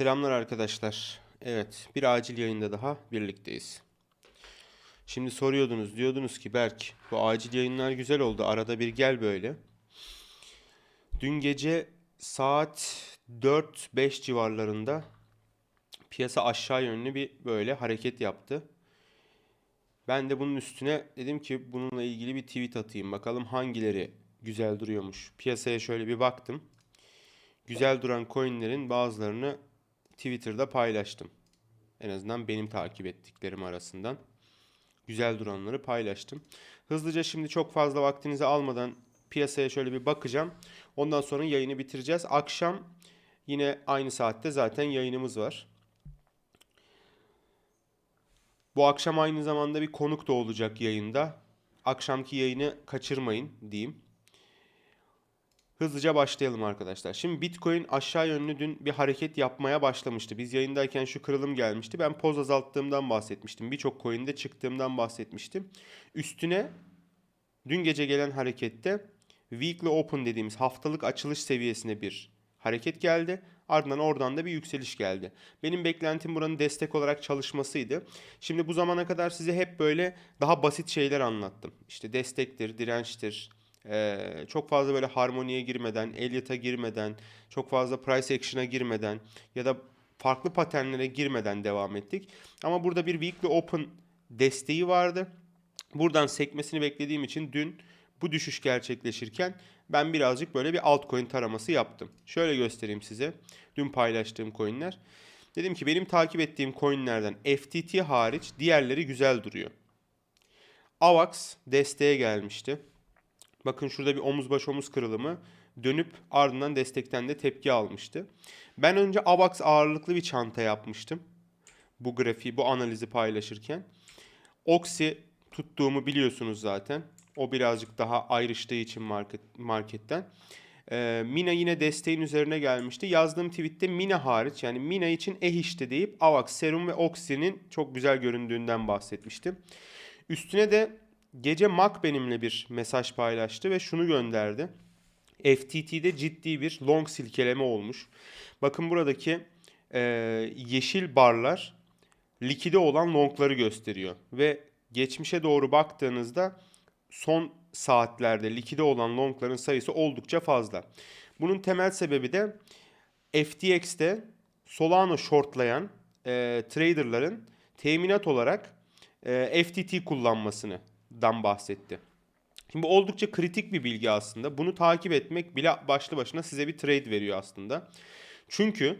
Selamlar arkadaşlar. Evet, bir acil yayında daha birlikteyiz. Şimdi soruyordunuz, diyordunuz ki Berk, bu acil yayınlar güzel oldu. Arada bir gel böyle. Dün gece saat 4-5 civarlarında piyasa aşağı yönlü bir böyle hareket yaptı. Ben de bunun üstüne dedim ki bununla ilgili bir tweet atayım. Bakalım hangileri güzel duruyormuş. Piyasaya şöyle bir baktım. Güzel duran coinlerin bazılarını Twitter'da paylaştım. En azından benim takip ettiklerim arasından. Güzel duranları paylaştım. Hızlıca şimdi çok fazla vaktinizi almadan piyasaya şöyle bir bakacağım. Ondan sonra yayını bitireceğiz. Akşam yine aynı saatte zaten yayınımız var. Bu akşam aynı zamanda bir konuk da olacak yayında. Akşamki yayını kaçırmayın diyeyim. Hızlıca başlayalım arkadaşlar. Şimdi Bitcoin aşağı yönlü dün bir hareket yapmaya başlamıştı. Biz yayındayken şu kırılım gelmişti. Ben poz azalttığımdan bahsetmiştim. Birçok coin'de çıktığımdan bahsetmiştim. Üstüne dün gece gelen harekette weekly open dediğimiz haftalık açılış seviyesine bir hareket geldi. Ardından oradan da bir yükseliş geldi. Benim beklentim buranın destek olarak çalışmasıydı. Şimdi bu zamana kadar size hep böyle daha basit şeyler anlattım. İşte destektir, dirençtir, ee, çok fazla böyle harmoniye girmeden, Elliot'a girmeden, çok fazla price action'a girmeden ya da farklı paternlere girmeden devam ettik. Ama burada bir weekly open desteği vardı. Buradan sekmesini beklediğim için dün bu düşüş gerçekleşirken ben birazcık böyle bir altcoin taraması yaptım. Şöyle göstereyim size. Dün paylaştığım coinler. Dedim ki benim takip ettiğim coinlerden FTT hariç diğerleri güzel duruyor. AVAX desteğe gelmişti. Bakın şurada bir omuz baş omuz kırılımı dönüp ardından destekten de tepki almıştı. Ben önce AVAX ağırlıklı bir çanta yapmıştım. Bu grafiği, bu analizi paylaşırken. Oxy tuttuğumu biliyorsunuz zaten. O birazcık daha ayrıştığı için market, marketten. Ee, Mina yine desteğin üzerine gelmişti. Yazdığım tweette Mina hariç yani Mina için eh işte deyip AVAX, Serum ve Oxy'nin çok güzel göründüğünden bahsetmiştim. Üstüne de Gece Mac benimle bir mesaj paylaştı ve şunu gönderdi. FTT'de ciddi bir long silkeleme olmuş. Bakın buradaki e, yeşil barlar likide olan longları gösteriyor. Ve geçmişe doğru baktığınızda son saatlerde likide olan longların sayısı oldukça fazla. Bunun temel sebebi de FTX'te Solano shortlayan e, traderların teminat olarak e, FTT kullanmasını dan bahsetti. Şimdi bu oldukça kritik bir bilgi aslında. Bunu takip etmek bile başlı başına size bir trade veriyor aslında. Çünkü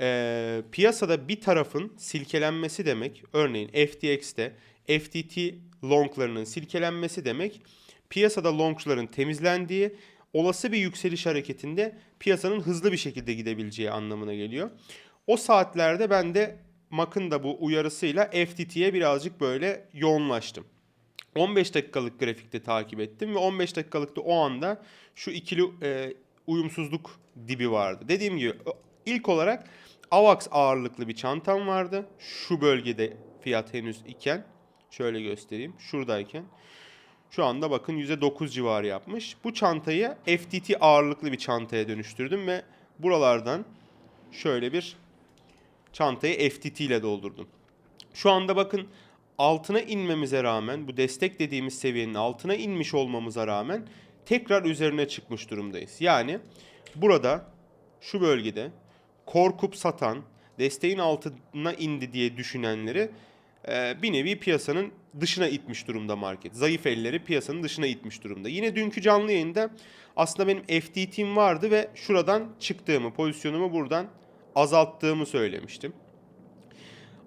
e, piyasada bir tarafın silkelenmesi demek, örneğin FTX'te FTT longlarının silkelenmesi demek, piyasada longçların temizlendiği, olası bir yükseliş hareketinde piyasanın hızlı bir şekilde gidebileceği anlamına geliyor. O saatlerde ben de Mac'ın da bu uyarısıyla FTT'ye birazcık böyle yoğunlaştım. 15 dakikalık grafikte takip ettim ve 15 dakikalıkta o anda şu ikili e, uyumsuzluk dibi vardı. Dediğim gibi ilk olarak AVAX ağırlıklı bir çantam vardı. Şu bölgede fiyat henüz iken şöyle göstereyim. Şuradayken. Şu anda bakın %9 civarı yapmış. Bu çantayı FTT ağırlıklı bir çantaya dönüştürdüm ve buralardan şöyle bir çantayı FTT ile doldurdum. Şu anda bakın altına inmemize rağmen bu destek dediğimiz seviyenin altına inmiş olmamıza rağmen tekrar üzerine çıkmış durumdayız. Yani burada şu bölgede korkup satan desteğin altına indi diye düşünenleri e, bir nevi piyasanın dışına itmiş durumda market. Zayıf elleri piyasanın dışına itmiş durumda. Yine dünkü canlı yayında aslında benim FTT'm vardı ve şuradan çıktığımı, pozisyonumu buradan azalttığımı söylemiştim.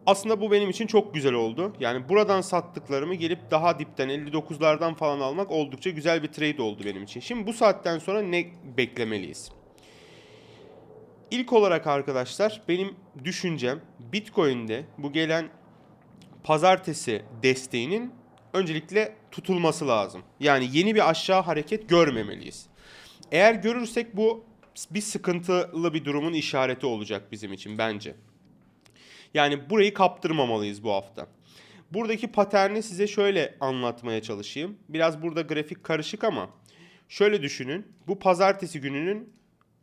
Aslında bu benim için çok güzel oldu. Yani buradan sattıklarımı gelip daha dipten 59'lardan falan almak oldukça güzel bir trade oldu benim için. Şimdi bu saatten sonra ne beklemeliyiz? İlk olarak arkadaşlar benim düşüncem Bitcoin'de bu gelen pazartesi desteğinin öncelikle tutulması lazım. Yani yeni bir aşağı hareket görmemeliyiz. Eğer görürsek bu bir sıkıntılı bir durumun işareti olacak bizim için bence. Yani burayı kaptırmamalıyız bu hafta. Buradaki paterni size şöyle anlatmaya çalışayım. Biraz burada grafik karışık ama şöyle düşünün. Bu pazartesi gününün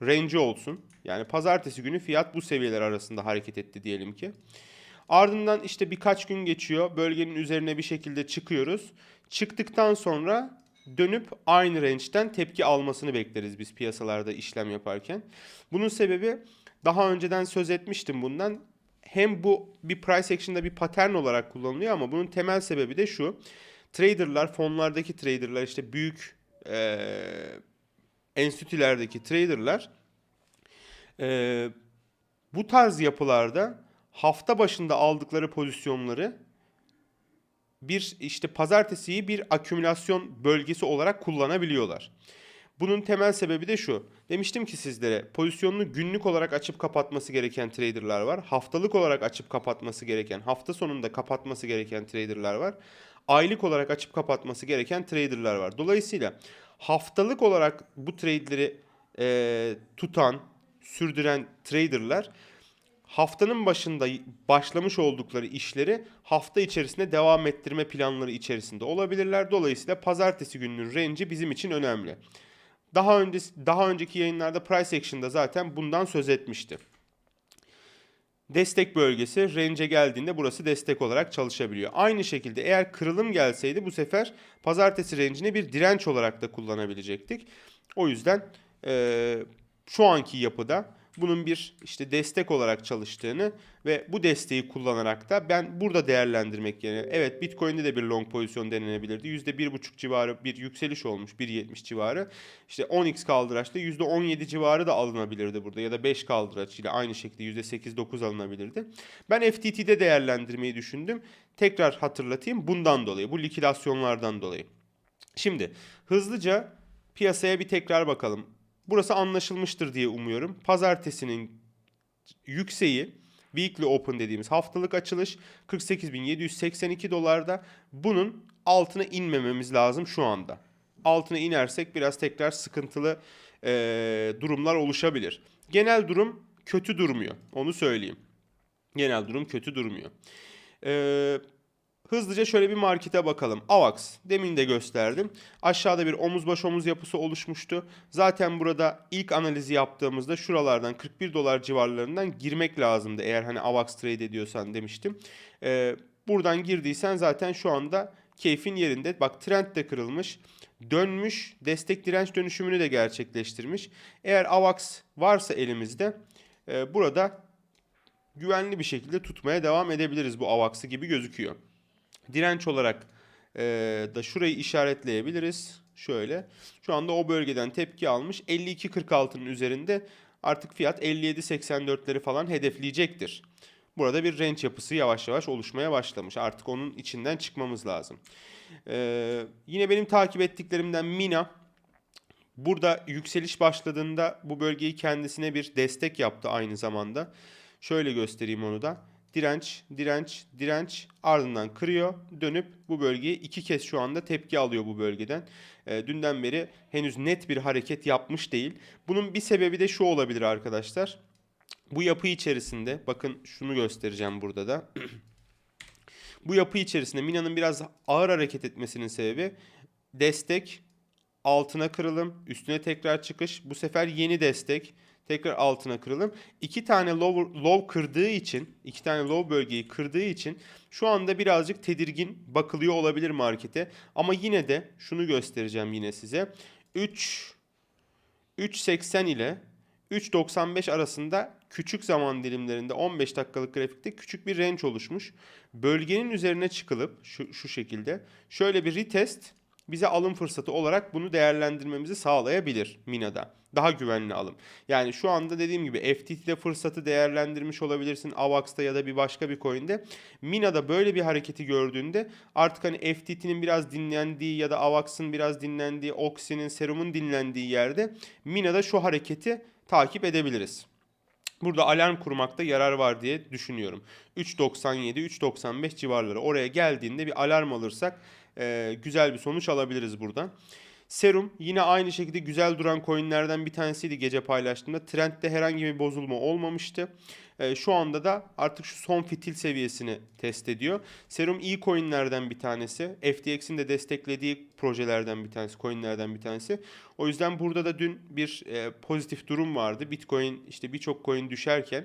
range'i olsun. Yani pazartesi günü fiyat bu seviyeler arasında hareket etti diyelim ki. Ardından işte birkaç gün geçiyor. Bölgenin üzerine bir şekilde çıkıyoruz. Çıktıktan sonra dönüp aynı range'den tepki almasını bekleriz biz piyasalarda işlem yaparken. Bunun sebebi daha önceden söz etmiştim bundan. Hem bu bir price action'da bir pattern olarak kullanılıyor ama bunun temel sebebi de şu. Traderlar, fonlardaki traderlar işte büyük eee enstitülerdeki traderlar eee, bu tarz yapılarda hafta başında aldıkları pozisyonları bir işte pazartesiyi bir akümülasyon bölgesi olarak kullanabiliyorlar. Bunun temel sebebi de şu. Demiştim ki sizlere pozisyonunu günlük olarak açıp kapatması gereken traderlar var. Haftalık olarak açıp kapatması gereken, hafta sonunda kapatması gereken traderlar var. Aylık olarak açıp kapatması gereken traderlar var. Dolayısıyla haftalık olarak bu trade'leri eee, tutan, sürdüren traderlar haftanın başında başlamış oldukları işleri hafta içerisinde devam ettirme planları içerisinde olabilirler. Dolayısıyla pazartesi gününün range'i bizim için önemli. Daha önce daha önceki yayınlarda price action'da zaten bundan söz etmişti. Destek bölgesi range'e geldiğinde burası destek olarak çalışabiliyor. Aynı şekilde eğer kırılım gelseydi bu sefer pazartesi range'ini bir direnç olarak da kullanabilecektik. O yüzden eee, şu anki yapıda bunun bir işte destek olarak çalıştığını ve bu desteği kullanarak da ben burada değerlendirmek yerine evet Bitcoin'de de bir long pozisyon denenebilirdi. %1,5 civarı bir yükseliş olmuş 1.70 civarı. İşte 10x kaldıraçta %17 civarı da alınabilirdi burada ya da 5 kaldıraç ile aynı şekilde %8-9 alınabilirdi. Ben FTT'de değerlendirmeyi düşündüm. Tekrar hatırlatayım bundan dolayı bu likidasyonlardan dolayı. Şimdi hızlıca piyasaya bir tekrar bakalım. Burası anlaşılmıştır diye umuyorum. Pazartesinin yükseği weekly open dediğimiz haftalık açılış 48.782 dolarda. Bunun altına inmememiz lazım şu anda. Altına inersek biraz tekrar sıkıntılı eee, durumlar oluşabilir. Genel durum kötü durmuyor. Onu söyleyeyim. Genel durum kötü durmuyor. Eee Hızlıca şöyle bir markete bakalım. AVAX demin de gösterdim. Aşağıda bir omuz baş omuz yapısı oluşmuştu. Zaten burada ilk analizi yaptığımızda şuralardan 41 dolar civarlarından girmek lazımdı. Eğer hani AVAX trade ediyorsan demiştim. Ee, buradan girdiysen zaten şu anda keyfin yerinde. Bak trend de kırılmış. Dönmüş. Destek direnç dönüşümünü de gerçekleştirmiş. Eğer AVAX varsa elimizde e, burada güvenli bir şekilde tutmaya devam edebiliriz bu AVAX'ı gibi gözüküyor. Direnç olarak e, da şurayı işaretleyebiliriz. Şöyle. Şu anda o bölgeden tepki almış. 52.46'nın üzerinde artık fiyat 57.84'leri falan hedefleyecektir. Burada bir range yapısı yavaş yavaş oluşmaya başlamış. Artık onun içinden çıkmamız lazım. E, yine benim takip ettiklerimden Mina. Burada yükseliş başladığında bu bölgeyi kendisine bir destek yaptı aynı zamanda. Şöyle göstereyim onu da direnç, direnç, direnç ardından kırıyor. Dönüp bu bölgeyi iki kez şu anda tepki alıyor bu bölgeden. E, dünden beri henüz net bir hareket yapmış değil. Bunun bir sebebi de şu olabilir arkadaşlar. Bu yapı içerisinde bakın şunu göstereceğim burada da. bu yapı içerisinde Mina'nın biraz ağır hareket etmesinin sebebi destek, altına kırılım, üstüne tekrar çıkış. Bu sefer yeni destek, tekrar altına kırılım. İki tane low, low kırdığı için, iki tane low bölgeyi kırdığı için şu anda birazcık tedirgin bakılıyor olabilir markete. Ama yine de şunu göstereceğim yine size. 3 3.80 ile 3.95 arasında küçük zaman dilimlerinde 15 dakikalık grafikte küçük bir range oluşmuş. Bölgenin üzerine çıkılıp şu, şu şekilde şöyle bir retest bize alım fırsatı olarak bunu değerlendirmemizi sağlayabilir Mina'da. Daha güvenli alım. Yani şu anda dediğim gibi FTT'de fırsatı değerlendirmiş olabilirsin AVAX'ta ya da bir başka bir coin'de. Mina'da böyle bir hareketi gördüğünde artık hani FTT'nin biraz dinlendiği ya da AVAX'ın biraz dinlendiği, Oxy'nin, Serum'un dinlendiği yerde Mina'da şu hareketi takip edebiliriz. Burada alarm kurmakta yarar var diye düşünüyorum. 3.97, 3.95 civarları oraya geldiğinde bir alarm alırsak e, güzel bir sonuç alabiliriz buradan. Serum yine aynı şekilde güzel duran coinlerden bir tanesiydi gece paylaştığımda. Trendde herhangi bir bozulma olmamıştı. E, şu anda da artık şu son fitil seviyesini test ediyor. Serum iyi coinlerden bir tanesi. FTX'in de desteklediği projelerden bir tanesi, coinlerden bir tanesi. O yüzden burada da dün bir e, pozitif durum vardı. Bitcoin işte birçok coin düşerken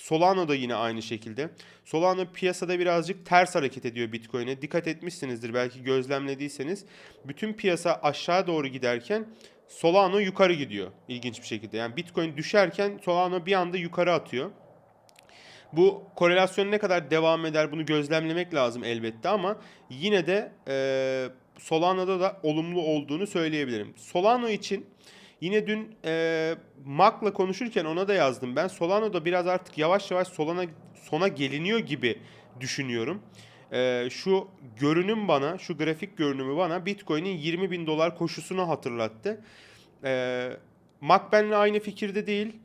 Solano da yine aynı şekilde. Solano piyasada birazcık ters hareket ediyor Bitcoin'e. Dikkat etmişsinizdir belki gözlemlediyseniz. Bütün piyasa aşağı doğru giderken Solano yukarı gidiyor ilginç bir şekilde. Yani Bitcoin düşerken Solano bir anda yukarı atıyor. Bu korelasyon ne kadar devam eder bunu gözlemlemek lazım elbette ama yine de e, Solano'da da olumlu olduğunu söyleyebilirim. Solano için yine dün e, Mac'la konuşurken ona da yazdım ben. Solano'da biraz artık yavaş yavaş solana, sona geliniyor gibi düşünüyorum. E, şu görünüm bana, şu grafik görünümü bana Bitcoin'in 20 bin dolar koşusunu hatırlattı. E, Mac benimle aynı fikirde değil.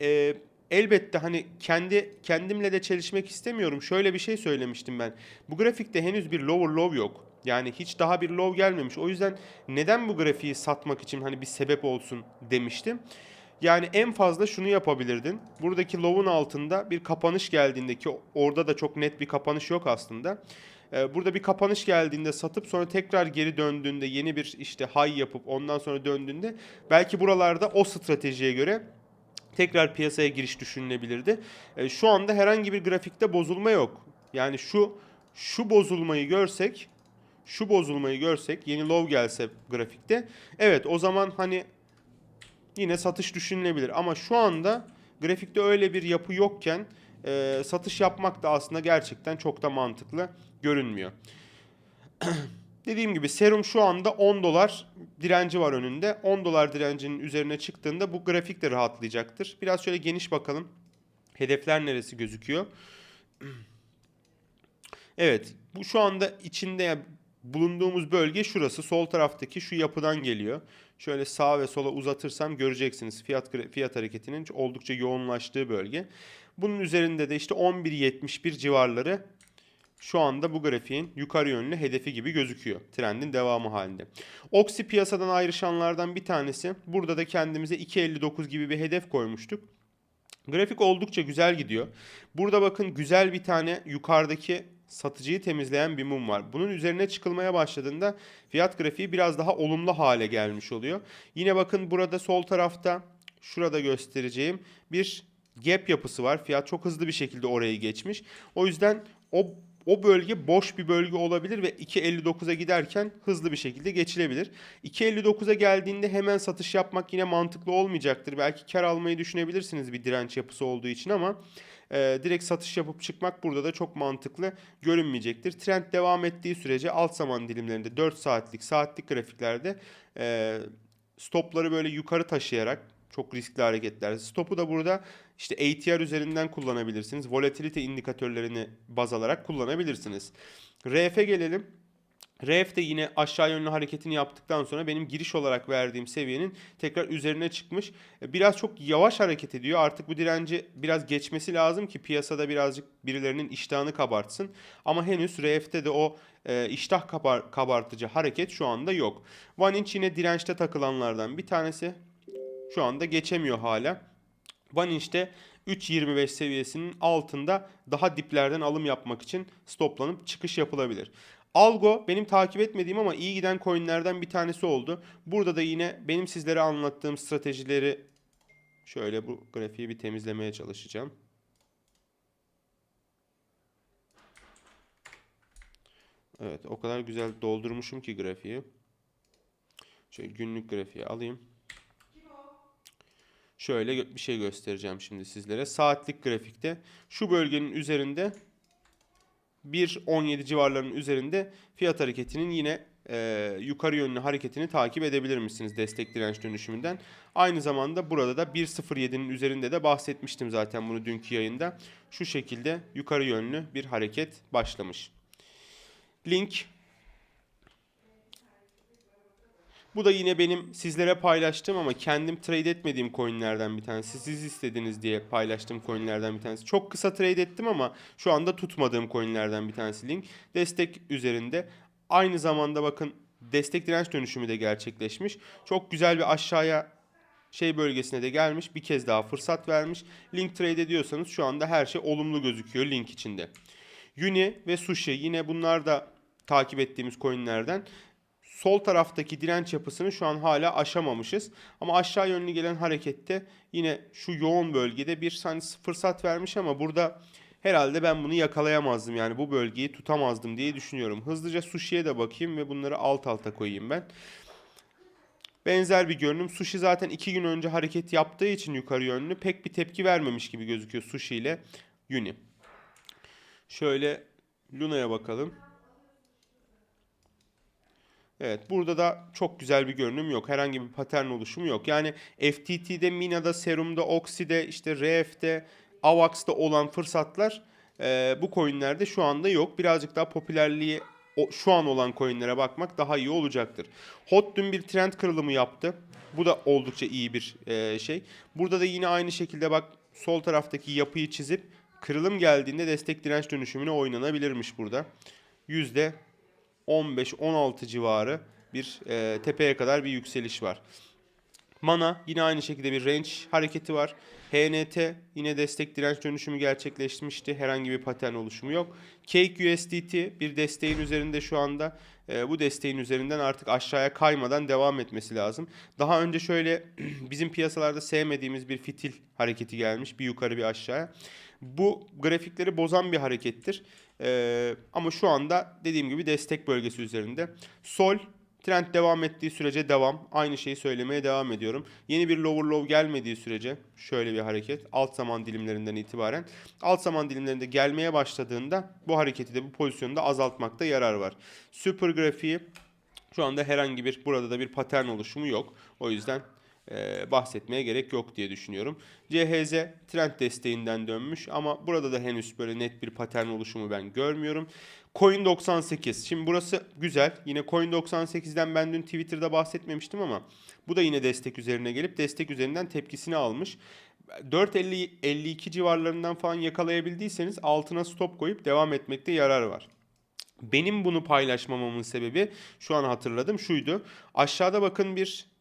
E, elbette hani kendi kendimle de çelişmek istemiyorum. Şöyle bir şey söylemiştim ben. Bu grafikte henüz bir lower low yok. Yani hiç daha bir low gelmemiş. O yüzden neden bu grafiği satmak için hani bir sebep olsun demiştim. Yani en fazla şunu yapabilirdin. Buradaki low'un altında bir kapanış geldiğinde ki orada da çok net bir kapanış yok aslında. Ee, Burada bir kapanış geldiğinde satıp sonra tekrar geri döndüğünde yeni bir işte high yapıp ondan sonra döndüğünde belki buralarda o stratejiye göre tekrar piyasaya giriş düşünülebilirdi. E, şu anda herhangi bir grafikte bozulma yok. Yani şu şu bozulmayı görsek, şu bozulmayı görsek, yeni low gelse grafikte, evet o zaman hani yine satış düşünülebilir. Ama şu anda grafikte öyle bir yapı yokken e, satış yapmak da aslında gerçekten çok da mantıklı görünmüyor. Dediğim gibi serum şu anda 10 dolar direnci var önünde. 10 dolar direncinin üzerine çıktığında bu grafik de rahatlayacaktır. Biraz şöyle geniş bakalım. Hedefler neresi gözüküyor? Evet, bu şu anda içinde bulunduğumuz bölge şurası. Sol taraftaki şu yapıdan geliyor. Şöyle sağa ve sola uzatırsam göreceksiniz fiyat fiyat hareketinin oldukça yoğunlaştığı bölge. Bunun üzerinde de işte 11.71 civarları şu anda bu grafiğin yukarı yönlü hedefi gibi gözüküyor. Trendin devamı halinde. Oksi piyasadan ayrışanlardan bir tanesi. Burada da kendimize 2.59 gibi bir hedef koymuştuk. Grafik oldukça güzel gidiyor. Burada bakın güzel bir tane yukarıdaki satıcıyı temizleyen bir mum var. Bunun üzerine çıkılmaya başladığında fiyat grafiği biraz daha olumlu hale gelmiş oluyor. Yine bakın burada sol tarafta şurada göstereceğim bir gap yapısı var. Fiyat çok hızlı bir şekilde orayı geçmiş. O yüzden o o bölge boş bir bölge olabilir ve 2.59'a giderken hızlı bir şekilde geçilebilir. 2.59'a geldiğinde hemen satış yapmak yine mantıklı olmayacaktır. Belki kar almayı düşünebilirsiniz bir direnç yapısı olduğu için ama e, direkt satış yapıp çıkmak burada da çok mantıklı görünmeyecektir. Trend devam ettiği sürece alt zaman dilimlerinde 4 saatlik saatlik grafiklerde e, stopları böyle yukarı taşıyarak çok riskli hareketler. Stopu da burada işte ATR üzerinden kullanabilirsiniz. Volatility indikatörlerini baz alarak kullanabilirsiniz. RF'e gelelim. RF de yine aşağı yönlü hareketini yaptıktan sonra benim giriş olarak verdiğim seviyenin tekrar üzerine çıkmış. Biraz çok yavaş hareket ediyor. Artık bu direnci biraz geçmesi lazım ki piyasada birazcık birilerinin iştahını kabartsın. Ama henüz RF'te de o e, iştah kabar kabartıcı hareket şu anda yok. One inch yine dirençte takılanlardan bir tanesi. Şu anda geçemiyor hala. One inch'te 3.25 seviyesinin altında daha diplerden alım yapmak için stoplanıp çıkış yapılabilir. Algo benim takip etmediğim ama iyi giden coinlerden bir tanesi oldu. Burada da yine benim sizlere anlattığım stratejileri şöyle bu grafiği bir temizlemeye çalışacağım. Evet o kadar güzel doldurmuşum ki grafiği. Şöyle günlük grafiği alayım. Şöyle bir şey göstereceğim şimdi sizlere. Saatlik grafikte şu bölgenin üzerinde 1.17 civarlarının üzerinde fiyat hareketinin yine e, yukarı yönlü hareketini takip edebilir misiniz destek direnç dönüşümünden. Aynı zamanda burada da 1.07'nin üzerinde de bahsetmiştim zaten bunu dünkü yayında. Şu şekilde yukarı yönlü bir hareket başlamış. Link Bu da yine benim sizlere paylaştığım ama kendim trade etmediğim coinlerden bir tanesi. Siz istediniz diye paylaştığım coinlerden bir tanesi. Çok kısa trade ettim ama şu anda tutmadığım coinlerden bir tanesi link. Destek üzerinde. Aynı zamanda bakın destek direnç dönüşümü de gerçekleşmiş. Çok güzel bir aşağıya şey bölgesine de gelmiş. Bir kez daha fırsat vermiş. Link trade ediyorsanız şu anda her şey olumlu gözüküyor link içinde. Uni ve Sushi yine bunlar da takip ettiğimiz coinlerden. Sol taraftaki direnç yapısını şu an hala aşamamışız. Ama aşağı yönlü gelen harekette yine şu yoğun bölgede bir hani fırsat vermiş ama burada herhalde ben bunu yakalayamazdım. Yani bu bölgeyi tutamazdım diye düşünüyorum. Hızlıca Sushi'ye de bakayım ve bunları alt alta koyayım ben. Benzer bir görünüm. Sushi zaten iki gün önce hareket yaptığı için yukarı yönlü pek bir tepki vermemiş gibi gözüküyor Sushi ile Uni. Şöyle Luna'ya bakalım. Evet burada da çok güzel bir görünüm yok. Herhangi bir patern oluşumu yok. Yani FTT'de, Mina'da, Serum'da, Oxy'de, işte RF'de, AVAX'da olan fırsatlar e, bu coinlerde şu anda yok. Birazcık daha popülerliği o, şu an olan coinlere bakmak daha iyi olacaktır. Hot dün bir trend kırılımı yaptı. Bu da oldukça iyi bir e, şey. Burada da yine aynı şekilde bak sol taraftaki yapıyı çizip kırılım geldiğinde destek direnç dönüşümüne oynanabilirmiş burada. Yüzde 15-16 civarı bir e, tepeye kadar bir yükseliş var. Mana yine aynı şekilde bir range hareketi var. HNT yine destek direnç dönüşümü gerçekleşmişti. Herhangi bir patern oluşumu yok. Cake USDT bir desteğin üzerinde şu anda. E, bu desteğin üzerinden artık aşağıya kaymadan devam etmesi lazım. Daha önce şöyle bizim piyasalarda sevmediğimiz bir fitil hareketi gelmiş. Bir yukarı bir aşağıya. Bu grafikleri bozan bir harekettir. Ee, ama şu anda dediğim gibi destek bölgesi üzerinde. Sol trend devam ettiği sürece devam. Aynı şeyi söylemeye devam ediyorum. Yeni bir lower low gelmediği sürece şöyle bir hareket alt zaman dilimlerinden itibaren alt zaman dilimlerinde gelmeye başladığında bu hareketi de bu pozisyonu da azaltmakta yarar var. Super grafiği şu anda herhangi bir burada da bir patern oluşumu yok. O yüzden bahsetmeye gerek yok diye düşünüyorum. CHZ trend desteğinden dönmüş ama burada da henüz böyle net bir patern oluşumu ben görmüyorum. Coin 98. Şimdi burası güzel. Yine Coin 98'den ben dün Twitter'da bahsetmemiştim ama bu da yine destek üzerine gelip destek üzerinden tepkisini almış. 4.50-52 civarlarından falan yakalayabildiyseniz altına stop koyup devam etmekte yarar var. Benim bunu paylaşmamamın sebebi şu an hatırladım şuydu. Aşağıda bakın bir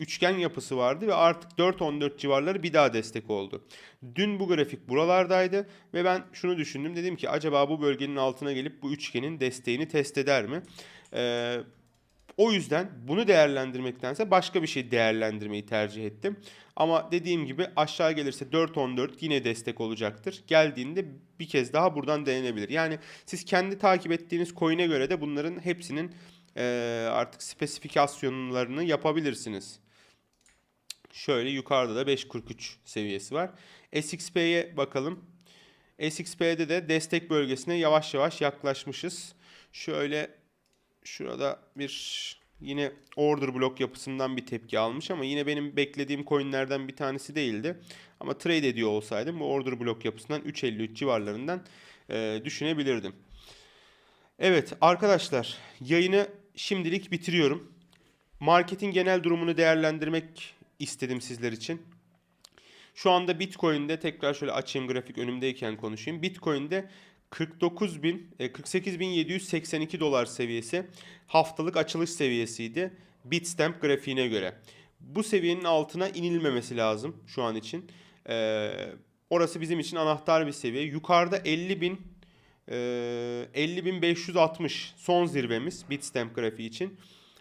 üçgen yapısı vardı ve artık 4.14 civarları bir daha destek oldu. Dün bu grafik buralardaydı ve ben şunu düşündüm. Dedim ki acaba bu bölgenin altına gelip bu üçgenin desteğini test eder mi? Ee, o yüzden bunu değerlendirmektense başka bir şey değerlendirmeyi tercih ettim. Ama dediğim gibi aşağı gelirse 4.14 yine destek olacaktır. Geldiğinde bir kez daha buradan denenebilir. Yani siz kendi takip ettiğiniz coin'e göre de bunların hepsinin artık spesifikasyonlarını yapabilirsiniz. Şöyle yukarıda da 5.43 seviyesi var. SXP'ye bakalım. SXP'de de destek bölgesine yavaş yavaş yaklaşmışız. Şöyle şurada bir yine order block yapısından bir tepki almış ama yine benim beklediğim coinlerden bir tanesi değildi. Ama trade ediyor olsaydım bu order block yapısından 3.53 civarlarından e, düşünebilirdim. Evet arkadaşlar yayını şimdilik bitiriyorum. Marketin genel durumunu değerlendirmek istedim sizler için. Şu anda Bitcoin'de tekrar şöyle açayım grafik önümdeyken konuşayım. Bitcoin'de 49 bin, 48.782 dolar seviyesi haftalık açılış seviyesiydi Bitstamp grafiğine göre. Bu seviyenin altına inilmemesi lazım şu an için. Ee, orası bizim için anahtar bir seviye. Yukarıda 50 bin e, 50.560 son zirvemiz Bitstamp grafiği için.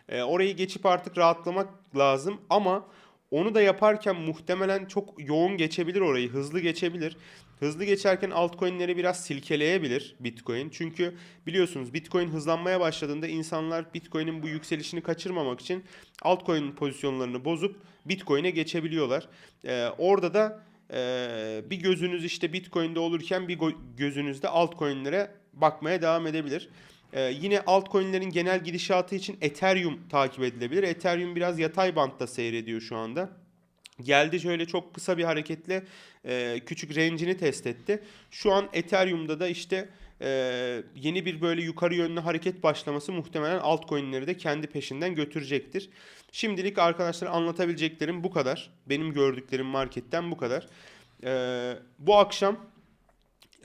E, orayı geçip artık rahatlamak lazım ama onu da yaparken muhtemelen çok yoğun geçebilir orayı, hızlı geçebilir. Hızlı geçerken altcoin'leri biraz silkeleyebilir Bitcoin. Çünkü biliyorsunuz Bitcoin hızlanmaya başladığında insanlar Bitcoin'in bu yükselişini kaçırmamak için altcoin pozisyonlarını bozup Bitcoin'e geçebiliyorlar. Ee, orada da e, bir gözünüz işte Bitcoin'de olurken bir gözünüz de altcoin'lere bakmaya devam edebilir. Ee, yine altcoin'lerin genel gidişatı için Ethereum takip edilebilir. Ethereum biraz yatay bantta seyrediyor şu anda. Geldi şöyle çok kısa bir hareketle e, küçük range'ini test etti. Şu an Ethereum'da da işte e, yeni bir böyle yukarı yönlü hareket başlaması muhtemelen altcoin'leri de kendi peşinden götürecektir. Şimdilik arkadaşlar anlatabileceklerim bu kadar. Benim gördüklerim marketten bu kadar. E, bu akşam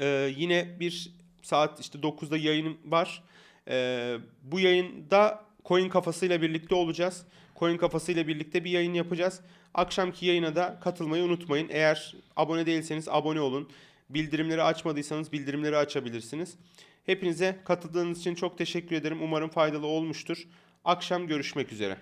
e, yine bir saat işte 9'da yayınım var. Ee, bu yayında Coin kafasıyla birlikte olacağız. Coin kafasıyla birlikte bir yayın yapacağız. Akşamki yayına da katılmayı unutmayın. Eğer abone değilseniz abone olun. Bildirimleri açmadıysanız bildirimleri açabilirsiniz. Hepinize katıldığınız için çok teşekkür ederim. Umarım faydalı olmuştur. Akşam görüşmek üzere.